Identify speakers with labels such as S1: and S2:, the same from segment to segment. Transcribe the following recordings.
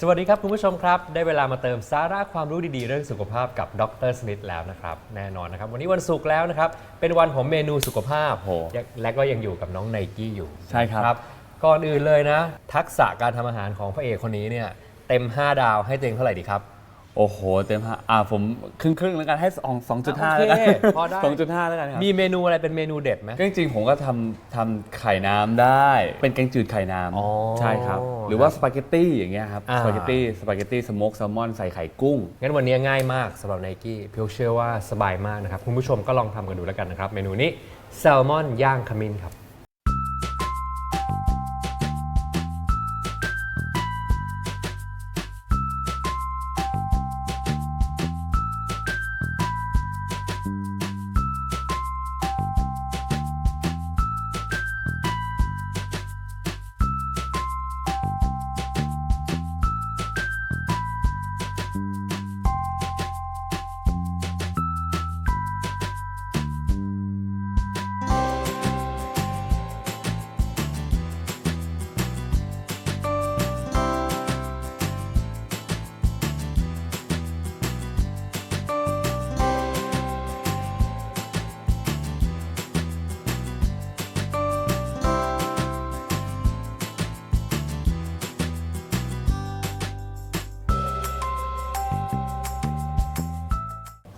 S1: สวัสดีครับคุณผู้ชมครับ ได้เวลามาเติมสาระความรู้ดีๆ เรื่องสุขภาพกับดรสมิธแล้วนะครับแน่นอนนะครับ วันนี้วันศุกร์แล้วนะครับ เป็นวันของเมนูสุขภาพ
S2: โห
S1: และก็ยังอยู่กับน้องไนกี้อยู่
S2: ใช่ครับ
S1: ก่อนอื่นเลยนะ ทักษะการทำอาหารของพระเอกคนนี้เนี่ยเต็ม 5 ดาวให้ตัวเองเท่าไหร่ดีครับ
S2: โอ้โห เต็มห้าอ่าผมครึ่งครึ่งๆแล้วกันให้สองสองจุดห้า
S1: โอ
S2: แล้ว
S1: เค
S2: กัน
S1: พอได้
S2: สองจุดห้าแล้วกันครับ
S1: มีเมนูอะไรเป็นเมนูเด็ดไหม
S2: ก็จริงๆผมก็ทำทำไข่น้ำได้ เป็นแกงจืดไข่น้
S1: อ๋อำ
S2: ใช่ครับ หรือว่าสปาเกตตี้อย่างเงี้ยครับ
S1: อ่า
S2: สปาเกตตี้สปาเกตตี้สโมกแซลมอนใส่ไข่กุ้ง
S1: งั้นวันนี้ง่ายมากสำหรับไนกี้เพียวเชื่อว่าสบายมากนะครับ คุณผู้ชมก็ลองทำกันดูแล้วกันนะครับ เมนูนี้แซลมอนย่างขมิ้นครับ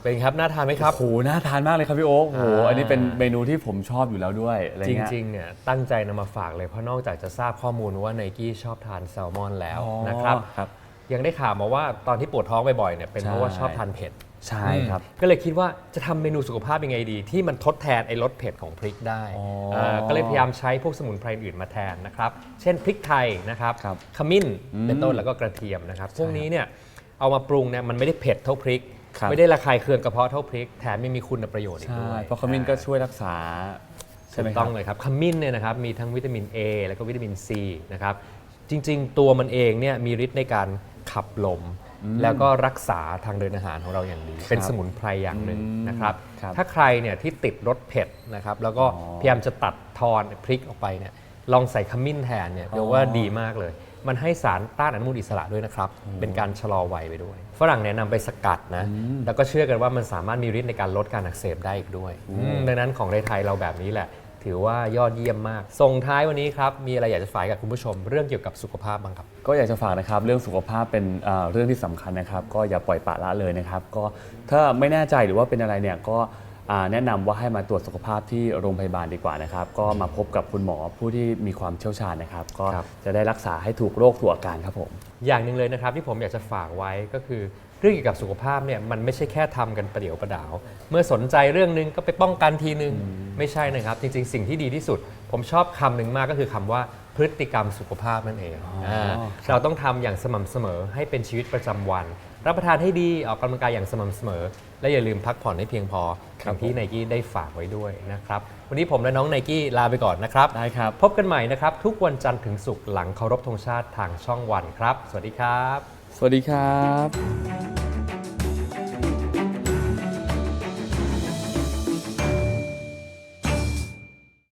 S1: เป็นครับน่าทานไหมครับ
S2: โอ้โหน่าทานมากเลยครับพี่โอ๊คโอ้โห
S1: อ่า
S2: อันนี้เป็นเมนูที่ผมชอบอยู่แล้วด้วยอะไร
S1: จ
S2: เงี้ย
S1: ริงๆเนี่ยตั้งใจนำมาฝากเลยเพราะนอกจากจะทราบข้อมูลว่าไนกี้ชอบทานแซลมอนแล้ว
S2: อ๋อ
S1: นะครับ
S2: ครับ
S1: ยังได้ข่าวมาว่าตอนที่ปวดท้องบ่อยๆเนี่ยเป็นเพราะว่า
S2: ใช่
S1: ชอบทานเผ็ด
S2: ใช่ครับ
S1: ก็เลยคิดว่าจะทำเมนูสุขภาพยังไงดี ที่มันทดแทนไอ้รสเผ็ดของพริกได้
S2: อ๋ออ่า
S1: ก็เลยพยายามใช้พวกสมุนไพรอื่นมาแทนนะครับ เช่นพริกไทยนะครับ
S2: ครับ
S1: ขมิ้น
S2: อืม
S1: เป็นต้นแล้วก็กระเทียมนะครับ พวกนี้เนี่ยเอามาปรุงเนี่ยมันไม่ได้เผ็ดเท่าพริก
S2: ครับ
S1: ไม่ได้ระคายเคืองกระเพาะเท่าพริกแถมยังมีคุณประโยชน์อีก
S2: ใช่
S1: ด้วย
S2: เพราะขมิ้นก็ช่วยรักษาใช่
S1: ถู
S2: ไหม
S1: ก
S2: ค
S1: ต้
S2: รั
S1: อบงเลยครับขมิ้นเนี่ยนะครับมีทั้งวิตามิน A แล้วก็วิตามิน C นะครับจริง ๆ ตัวมันเองเนี่ยมีฤทธิ์ในการขับลม แล้วก็รักษาทางเดินอาหารของเราอย่างดี เป็นสมุนไพรอย่างหนึ่ง
S2: อืม
S1: นะครับ
S2: ครับ
S1: ถ้าใครเนี่ยที่ติดรสเผ็ดนะครับแล้วก็
S2: อ๋อ
S1: พยายามจะตัดทอนพริกออกไปเนี่ยลองใส่ขมิ้นแทนเนี่ยเรียกว่า
S2: อ๋อ
S1: ดีมากเลย มันให้สารต้านอนุมูลอิสระด้วยนะครับ เป็นการชะลอวัยไปด้วย ฝรั่งเนี่ยนำไปสกัดนะ แล้วก็เชื่อกันว่ามันสามารถมีฤทธิ์ในการลดการอักเสบได้อีกด้วยอืมดังนั้นของไทยๆเราแบบนี้แหละ ถือว่ายอดเยี่ยมมาก ส่งท้ายวันนี้ครับ มีอะไรอยากจะฝากกับคุณผู้ชม เรื่องเกี่ยวกับสุขภาพบ้างครับ
S2: ก็อยากจะฝากนะครับเรื่องสุขภาพเป็นเอ่อเรื่องที่สำคัญนะครับ ก็อย่าปล่อยปละละเลยนะครับ ก็ถ้าไม่แน่ใจหรือว่าเป็นอะไรเนี่ยก็อ่า แนะนำว่าให้มาตรวจสุขภาพที่โรงพยาบาลดีกว่านะครับ ก็มาพบกับคุณหมอผู้ที่มีความเชี่ยวชาญนะครับ ก็
S1: ครับ
S2: จะได้รักษาให้ถูกโรคถูกอาการครับผม
S1: อย่างหนึ่งเลยนะครับที่ผมอยากจะฝากไว้ก็คือเรื่องเกี่ยวกับสุขภาพเนี่ยมันไม่ใช่แค่ทำกันประเดี๋ยวประดาว เมื่อสนใจเรื่องหนึงก็ไปป้องกันทีนึง ไม่ใช่นะครับ จริง ๆ สิ่งที่ดีที่สุด ผมชอบคำหนึ่งมากก็คือคำว่าพฤติกรรมสุขภาพนั่นเองาเราต้องทำอย่างสม่ำเสมอให้เป็นชีวิตประจำวัน รับประทานให้ดีออกกำลังกายอย่างสม่ำเสมอ และอย่าลืมพักผ่อนให้เพียงพออย่างที่ไนกี้ได้ฝากไว้ด้วยนะครับวันนี้ผมและน้องไนกี้ลาไปก่อนนะครับ
S2: ได้ครับ
S1: พบกันใหม่นะครับ ทุกวันจันทร์ถึงศุกร์หลังเคารพธงชาติทางช่องวันครับ สวัสดีครับ
S2: สวัสดีครับ